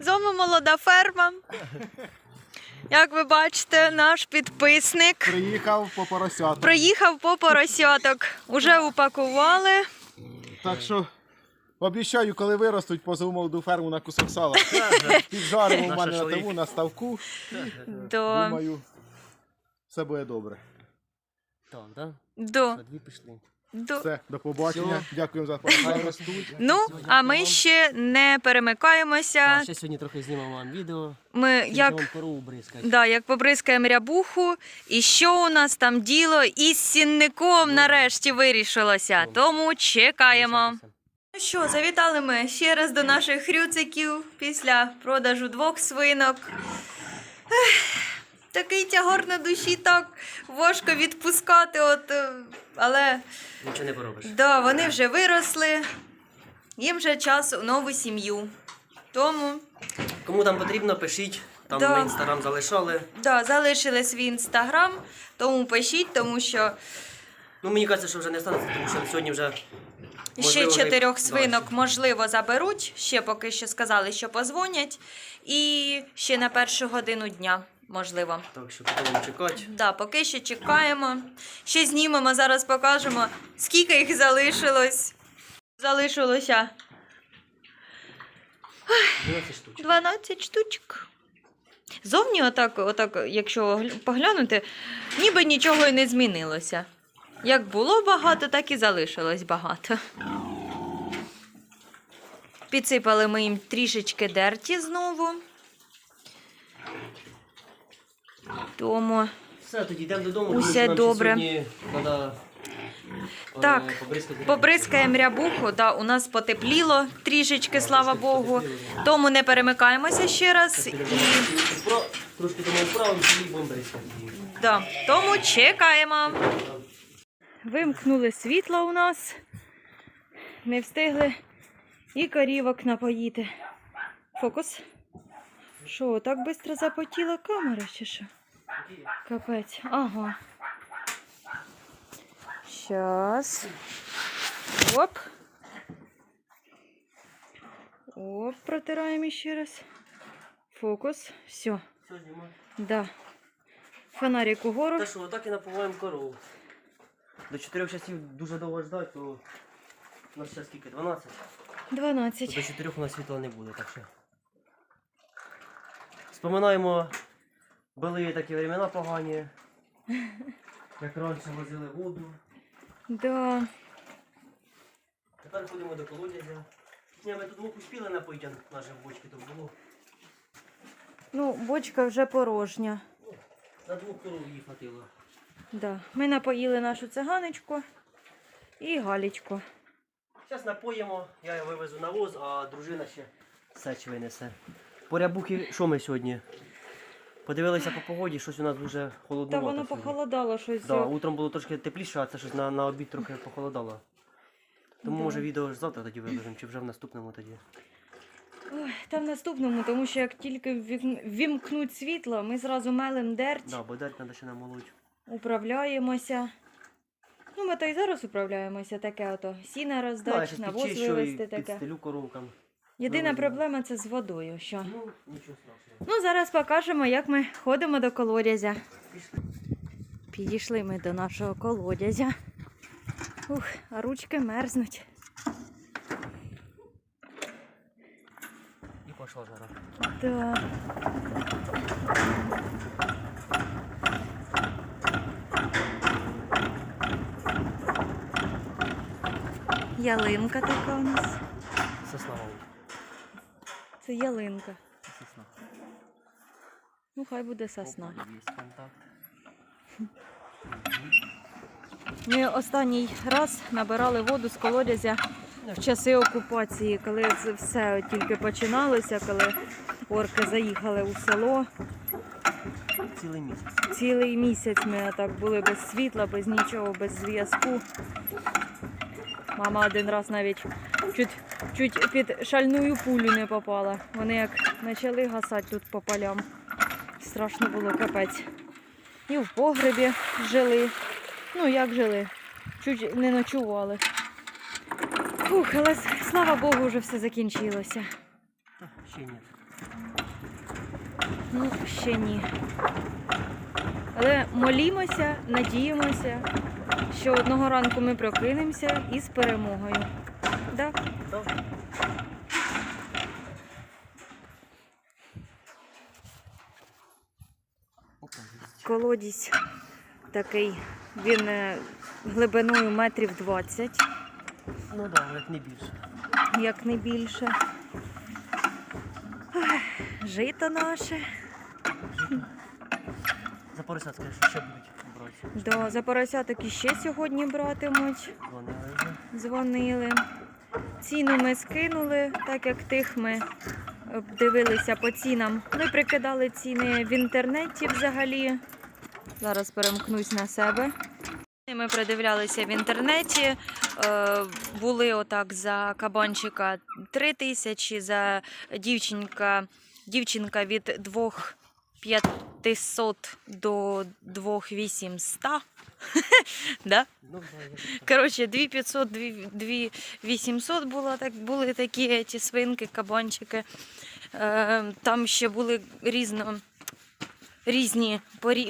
З вами молода ферма. Як ви бачите, наш підписник Приїхав по поросятам. приїхав по поросяток. Уже упакували. Так що обіцяю, коли виростуть, позову молоду ферму на кусок сала. Піджаримо в мене на шашлик. тому, на ставку. До, Думаю, все буде добре. Так, да? до, дві пішли. До. Все, до побачення. Дякуємо за поросяток. Ну, а ми ще не перемикаємося. А, ще сьогодні трохи знімемо вам відео. Ми Як... як. Да, як побризкаємо рябуху, і що у нас там діло із сінником нарешті вирішилося. Тому чекаємо. Ну що, завітали ми ще раз до наших хрюциків після продажу двох свинок. Ех, Такий тягор на душі так важко відпускати, от, е, але Нічого не поробиш. да, вони вже виросли, їм вже час у нову сім'ю. Тому Кому там потрібно, пишіть. Там Да. ми інстаграм залишали. да, залишили свій інстаграм, тому пишіть, тому що Ну мені кажеться, що вже не станеться, тому що сьогодні вже. Ще можливо, вже- чотирьох Да, свинок, ще- можливо, заберуть. Ще поки що сказали, що позвонять. І ще на першу годину дня, можливо. Так що будемо чекати. Да, поки що чекаємо. Ще знімемо, зараз покажемо, скільки їх залишилось. Залишилося 12 штук. 12 штучок. Зовні, отак, отак, якщо поглянути, ніби нічого і не змінилося. Як було багато, так і залишилось багато. Підсипали ми їм трішечки дерті знову. Тому Все, тоді йдемо додому. Усе нам добре. Сьогодні треба, е, Так, побризкати. побризкаємо рябуху. Да, у нас потепліло трішечки, слава Богу. Тому не перемикаємося ще раз. І Трошки тому вправимо, і будемо бризкати. Да, тому чекаємо. Вимкнули світло у нас. Не встигли і корівок напоїти. Фокус. Що, так швидко запотіла камера чи що? Капець. Ага. Щас. Оп. Оп, протираємо ще раз. Фокус. Все. Все, знімай. Да. Фонарик угору. Та що, отак і напуваємо корову. До 4 часів дуже довго ждати, то у нас зараз скільки? 12? То до 4 у нас світла не буде, так що. Споминаємо, були такі времена погані. Як раніше возили воду. Да. Тепер ходимо до колодязя. Ні, ми тут муку спіли напоїти, наші бочки тут було. Ну, бочка вже порожня. На двох коров її хватило. Да. Ми напоїли нашу циганочку і галічку. Зараз напоїмо, я її вивезу на воз, а дружина ще сеч винесе. По рябухи, що ми сьогодні? Подивилися по погоді, щось у нас дуже Та холодно. воно похолодало щось. Да, утром було трошки тепліше, а це щось на, на обід трохи похолодало. Тому Да. може відео ж завтра тоді вивеземо, чи вже в наступному тоді. Ой, та в наступному, тому що як тільки ввік- ввімкнуть світло, ми зразу мелим дерть, Да, бо дать треба ще намолоть. управляємося. Ну, ми то й зараз управляємося, таке ото. Сіна Да, я роздать, щас навоз підчищу і вивезти таке. підстелю коровкам. Єдина проблема це з водою. що. Ну, нічого страшного. Ну, зараз покажемо, як ми ходимо до колодязя. Підійшли ми до нашого колодязя. Ух, а ручки мерзнуть. І пішла жара. Да. Ялинка така у нас. Це ялинка. Сосна. Ну, хай буде сосна. Опа, Є контакт. Ми останній раз набирали воду з колодязя в часи окупації, коли це все тільки починалося, коли орки заїхали у село. Цілий місяць. Цілий місяць ми так були без світла, без нічого, без зв'язку. Мама один раз навіть чуть, чуть під шальную пулю не попала. Вони як почали гасати тут по полям. Страшно було капець. І в погребі жили. Ну як жили? Чуть не ночували. Фух, але слава Богу, вже все закінчилося. Та, ще ні. Ну, ще ні. Але молімося, надіємося, що одного ранку ми прокинемося із перемогою. Да? Добре. Колодязь такий, він е, глибиною метрів 20, Ну так, як не більше. як не більше. Жито наше. За що ще будуть брати. Да, за поросяток іще сьогодні братимуть. Вони вже. Дзвонили. Ціну ми скинули, так як тих ми дивилися по цінам. Ми прикидали ціни в інтернеті взагалі. Зараз перемкнусь на себе. Ми придивлялися в інтернеті. е, Були отак за кабанчика 3 тисячі, за дівчинка, дівчинка від 2500 до 2800. Да? Коротше, 2500, 2800 було, так, були такі ці свинки, кабанчики. Там ще були різно, різні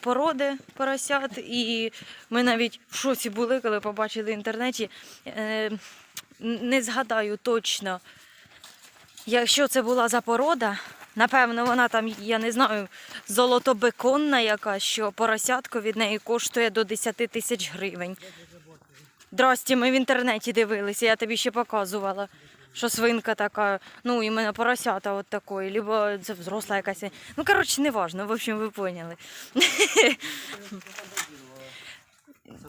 породи поросят. І ми навіть в шоці були, коли побачили в інтернеті. Е, не згадаю точно, якщо це була за порода. Напевно, вона там, я не знаю, золотобеконна якась, що поросятко від неї коштує до 10 тисяч гривень. Здрасті, ми в інтернеті дивилися, я тобі ще показувала, що свинка така, ну і в мене поросята от такої, либо це взросла якась. Ну, коротше, не важно, в общем, ви поняли.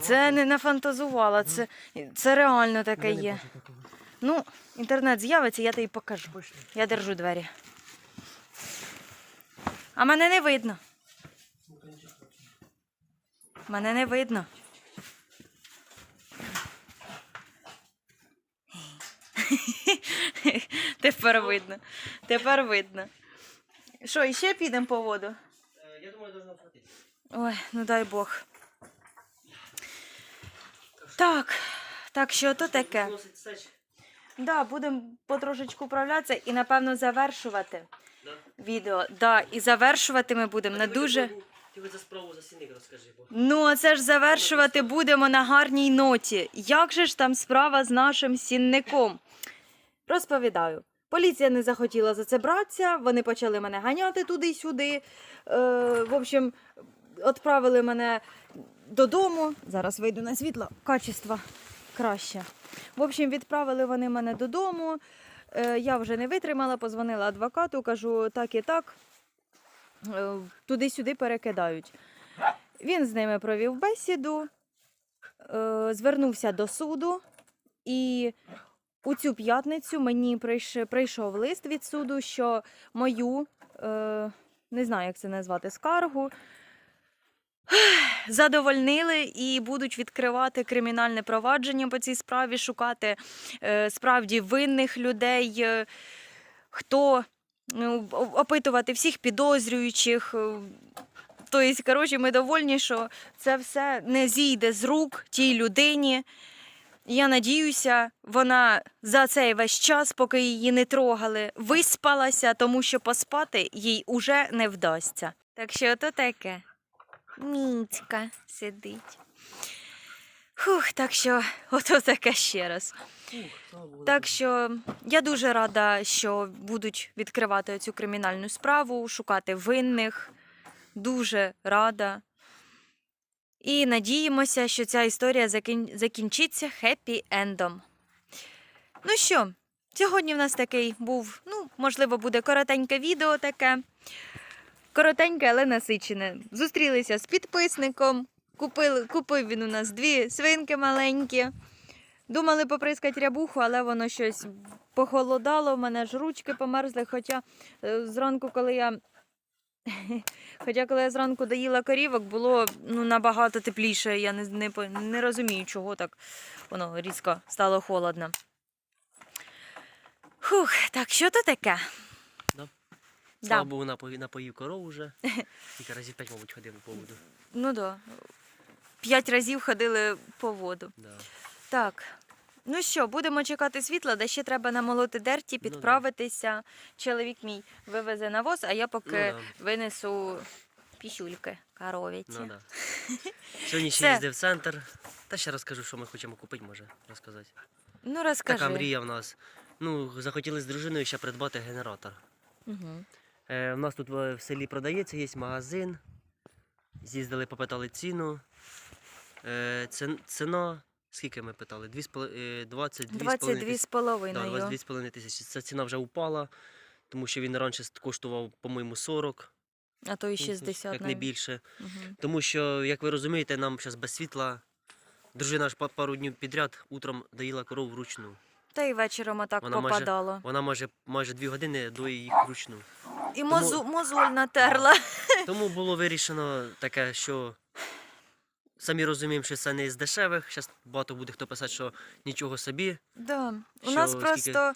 Це не нафантазувала, це, це реально таке є. Ну, інтернет з'явиться, я тобі покажу. Я держу двері. А мене не видно. Мене не видно. Тепер видно. Тепер видно. Що, іще підемо по воду? Я думаю, должно хватити. Ой, ну дай Бог. Так, так що то таке? Да, будемо потрошечку управлятися і напевно завершувати. Відео. Да, і завершувати ми будемо на дуже. Ти за справу за сіник розкажи, бо. Ну, а це ж завершувати будемо на гарній ноті. Як же ж там справа з нашим сінником? Розповідаю. Поліція не захотіла за це братися, вони почали мене ганяти туди й сюди. Е, в общем, відправили мене додому. Зараз вийду на світло, качество краще. В общем, відправили вони мене додому. Е, я вже не витримала, позвонила адвокату, кажу, так і так. Е, туди-сюди перекидають. Він з ними провів бесіду, е, звернувся до суду, і у цю п'ятницю мені прийшов лист від суду, що мою, не знаю, як це назвати, скаргу. Задовольнили і будуть відкривати кримінальне провадження по цій справі, шукати е, справді винних людей, е, хто ну, опитувати всіх підозрюючих. е, Тобто, коротше, ми довольні, що це все не зійде з рук тій людині. Я надіюся, вона за цей весь час, поки її не трогали, виспалася, тому що поспати їй уже не вдасться. Так що то таке. Міцька сидить. Хух, так що, ото таке ще раз. Так що я дуже рада, що будуть відкривати цю кримінальну справу, шукати винних. Дуже рада. І надіємося, що ця історія закін... закінчиться хеппі-ендом. Ну що, сьогодні в нас такий був, ну, можливо, буде коротеньке відео таке. Коротеньке, але насичене. Зустрілися з підписником. Купили, купив він у нас дві свинки маленькі. Думали поприскати рябуху, але воно щось похолодало, в мене ж ручки померзли. Хоча е, зранку, коли я. Хоча коли я зранку доїла корівок, було ну, набагато тепліше. Я не, не, не розумію, чого так воно різко стало холодно. Хух, так що то таке? Слава Богу, напоїв, напоїв корову вже. Кілька разів п'ять, мабуть, ходив по воду. Ну да. П'ять разів ходили по воду. Да. Так, Ну що, будемо чекати світла, де ще треба намолоти дерті, да. підправитися. Чоловік мій вивезе навоз, а я поки Ну винесу пісюльки коровіці. Ну, да. Сьогодні ще Все. їздив в центр. Та ще розкажу, що ми хочемо купити, може розказати. Ну, розкажи. Така мрія в нас. Ну, захотіли з дружиною ще придбати генератор. Угу. Е, у нас тут в в селі продається, є магазин. З'їздили, попитали ціну. Е, ціна, скільки ми питали? Дві з поло- е, 22 з половиною 22 з тисячі. 22,5 тисячі. Ця ціна вже упала, тому що він раніше коштував, по-моєму, 40, А то і ну, тобто, 60 як не більше. Мгм. Тому що, як ви розумієте, нам зараз без світла. Дружина ж пару днів підряд утром доїла корову вручну. Та й вечором отак Вона попадало. Вона може майже дві години до їх вручну. І мозу, мозоль натерла. Тому було вирішено таке, що самі розуміємо, що це не з дешевих. Зараз багато буде хто писати, що нічого собі. Да. У Що, нас скільки? просто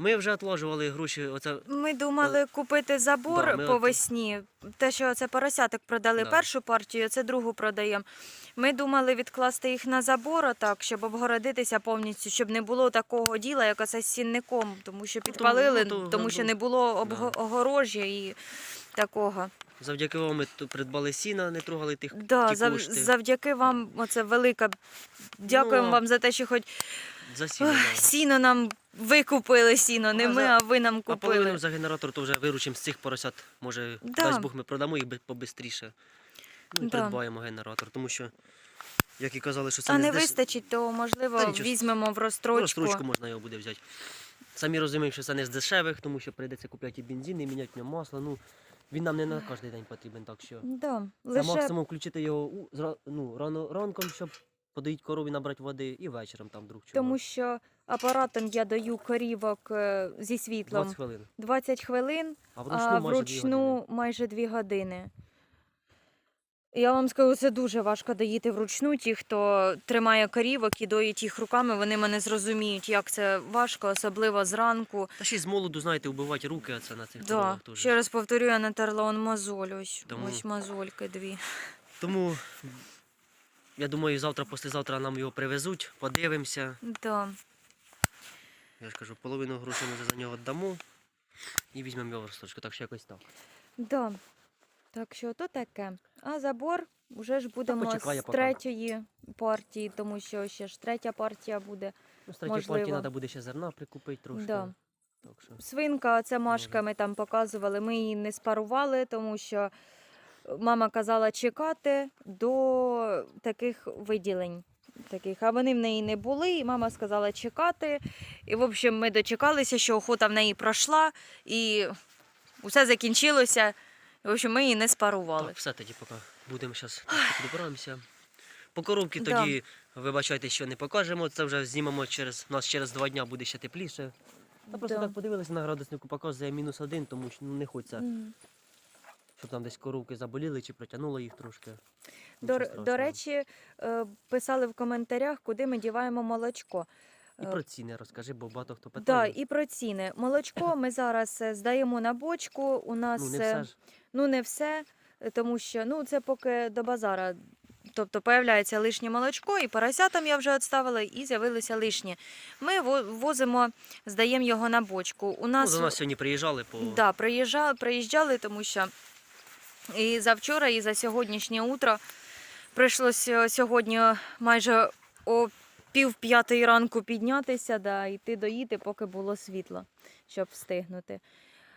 Ми вже відложували гроші. Оце ми думали купити забор да, ми по от- весні. Те, що це поросяток продали Да. першу партію, це другу продаємо. Ми думали відкласти їх на забор, отак, щоб обгородитися повністю, щоб не було такого діла, як оце з сінником, тому що підпалили, ну, то- тому що не було обго- огорожі і такого. завдяки вам ми тут придбали сіна, не трогали тих Да, ті зав- кошти. завдяки вам, оце велика. Дякуємо Ну, вам за те, що хоч За сіно, ох, сіно нам ви купили сіно, не А ми, а ви нам А купили. половину за генератор то вже виручимо з цих поросят. Може, Да. дасть Бог, ми продамо їх би- побистріше. Ну, і Да. придбаємо генератор, тому що, як і казали, що це А не не з деш- вистачить, то можливо Та нічого, візьмемо в Ну, розстрочку. розстрочку можна його буде взяти. Самі розуміємо, що це не з дешевих, тому що прийдеться купляти і бензин, і міняти в ньому масло. Ну, він нам не на кожен день потрібен, так що. Да, Це лише максимум включити його у, зра- ну, рано, ранком, щоб подоїть корові, набрати води, і вечором там друг чого. тому, що апаратом я даю корівок е, зі світлом 20 хвилин. 20 хвилин, А вручну а майже дві години. вручну майже 2 години. Я вам скажу, це дуже важко доїти вручну. Ті, хто тримає корівок і доїть їх руками, вони мене зрозуміють, як це важко, особливо зранку. Та ще й з молоду, знаєте, вбивати руки, а це на цих Да. коровах теж. Ще раз повторю, я натерла он мозоль. Ось, Тому- ось мозольки дві. Тому я думаю, завтра, післязавтра нам його привезуть, подивимося. Да. Я ж кажу, половину грошей ми за нього віддамо і візьмемо його в розстрочку. Так що якось так. Да. Так що то таке. А забор вже ж будемо почекає з поки. третьої партії, тому що ще ж третя партія буде. Ну, з третьої Можливо. партії треба буде ще зерна прикупити трошки. Да. Так що. Свинка, це Машка, ми там показували, ми її не спарували, тому що мама казала чекати до таких виділень. Таких, а вони в неї не були, і мама сказала чекати. І, в общем, ми дочекалися, що охота в неї пройшла, і усе закінчилося. В общем, ми її не спарували. Так, все тоді поки будемо зараз добираємося. По коробці Да. тоді, вибачайте, що не покажемо. Це вже знімемо через у нас через два дня буде ще тепліше. Та просто Да. так подивилися на градуснику, показує мінус один, тому що ну, не хочеться, М. щоб там десь коровки заболіли чи протягнуло їх трошки. До, до речі, е, писали в коментарях, куди ми діваємо молочко. І е, про ціни розкажи, бо багато хто Да, питає. і про ціни. Молочко ми зараз е, здаємо на бочку. У нас Ну, не все ж. ну, не все, тому що ну, це поки до базара. Тобто появляється лишнє молочко, і поросятам я вже відставила, і з'явилися лишні. Ми во- возимо, здаємо його на бочку. У Ну, до нас сьогодні приїжджали по Да, приїжджали, приїжджали, тому що і за вчора, і за сьогоднішнє утро прийшлося сьогодні майже о пів п'ятої ранку піднятися, да, йти доїти, поки було світло, щоб встигнути.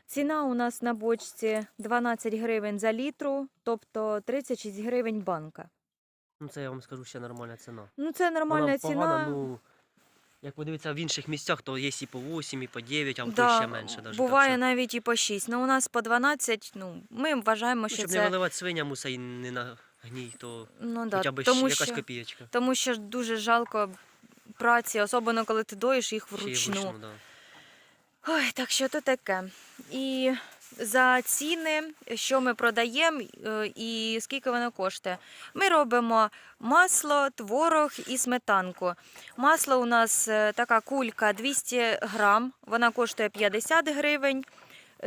Ціна у нас на бочці 12 гривень за літру, тобто 36 гривень банка. Ну, це я вам скажу ще нормальна ціна. Ну, це нормальна Вона ціна. погана, ну, як подивитися в інших місцях, то є і по 8, і по 9, а да, ще менше. Даже, буває так, що, навіть і по 6. Ну, у нас по 12, ну, ми вважаємо, ну, що щоб це... не виливати свиням усе і не на гній, то Ну, да, хоча б тому якась що... копієчка. Тому що дуже жалко праці, особливо коли ти доїш їх Ще вручну. да. Ой, так що то таке. І за ціни, що ми продаємо е, і скільки воно коштує. Ми робимо масло, творог і сметанку. Масло у нас е, така кулька 200 грам, вона коштує 50 гривень.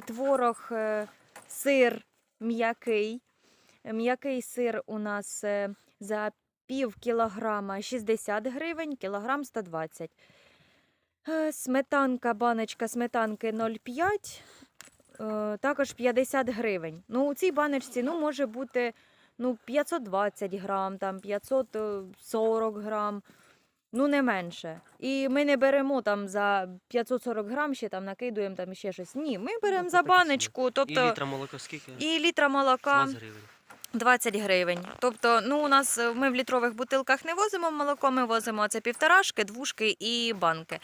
Творог, е, сир м'який. М'який сир у нас за пів кілограма 60 гривень, кілограм 120. Е, Сметанка, баночка сметанки 0,5, е, також 50 гривень. Ну, у цій баночці ну, може бути ну, 520 грам, там, 540 грам, ну не менше. І ми не беремо там за 540 грам, ще там накидуємо там ще щось. Ні, ми беремо Ну, за баночку. тобто... І літра молока скільки? і літра молока. 20 гривень. 20 гривень. Тобто, ну у нас е, ми в літрових бутилках не возимо молоко, ми возимо це півторашки, двушки і банки.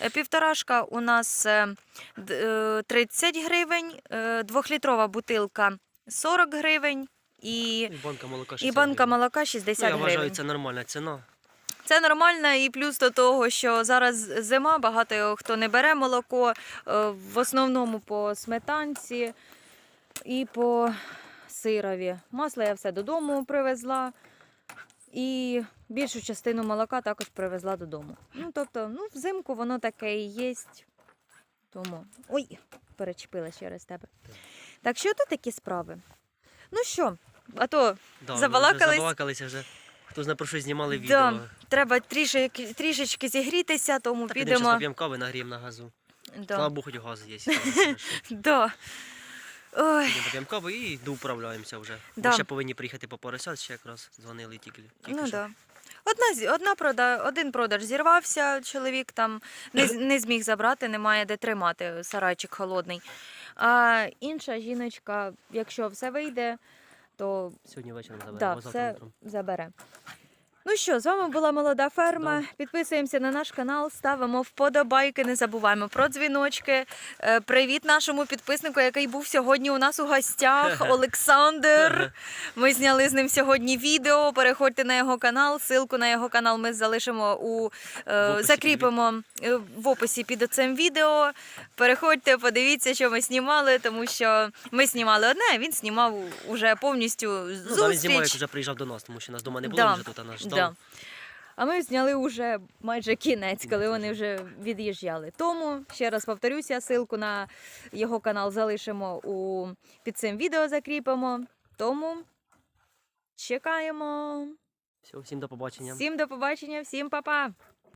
Е, Півторашка у нас е, д- е, 30 гривень, двохлітрова бутилка 40 гривень і, І банка молока і 60 банка гривень. молока Ну, 60 я гривень. вважаю, це нормальна ціна. Це нормально, і плюс до того, що зараз зима, багато хто не бере молоко, в основному по сметанці і по сирові. Масло я все додому привезла. І більшу частину молока також привезла додому. Ну, тобто, ну, взимку воно таке і є. Тому. Ой, перечепила через тебе. Так що тут такі справи? Ну що, а то Да, Забалакались? Вже забалакалися вже. Хто знає про що знімали відео. Да. треба трішечки, трішечки зігрітися, тому Так, підемо підемо. кави, нагріємо на газу. Слава Богу, хоч газ є. Підемо Ой, поп'ємо каву і доуправляємося вже. Да. Ми ще повинні приїхати по поросят, ще якраз дзвонили тільки. тільки ну що. да. Одна, одна прода, один продаж зірвався, чоловік там не, з- не зміг забрати, немає де тримати, сарайчик холодний. А інша жіночка, якщо все вийде, то Сьогодні вечором заберемо, да, завтра все утром. забере. Ну що, з вами була молода ферма. Підписуємося на наш канал, ставимо вподобайки, не забуваємо про дзвіночки. Е, Привіт нашому підписнику, який був сьогодні у нас у гостях, Олександр. Ми зняли з ним сьогодні відео. Переходьте на його канал. Силку на його канал ми залишимо у е, описі закріпимо е, в описі під цим відео. Переходьте, подивіться, що ми знімали, тому що ми знімали одне, а він знімав уже повністю Ну, він знімав, як зустріч. вже приїжджав до нас, тому що нас вдома не було, Да, вже тут а нас ждав. Да. А ми зняли вже майже кінець, коли вони вже від'їжджали. Тому ще раз повторюся, ссылку на його канал залишимо у під цим відео закріпимо. Тому чекаємо. Все, всім до побачення. Всім до побачення, всім па-па!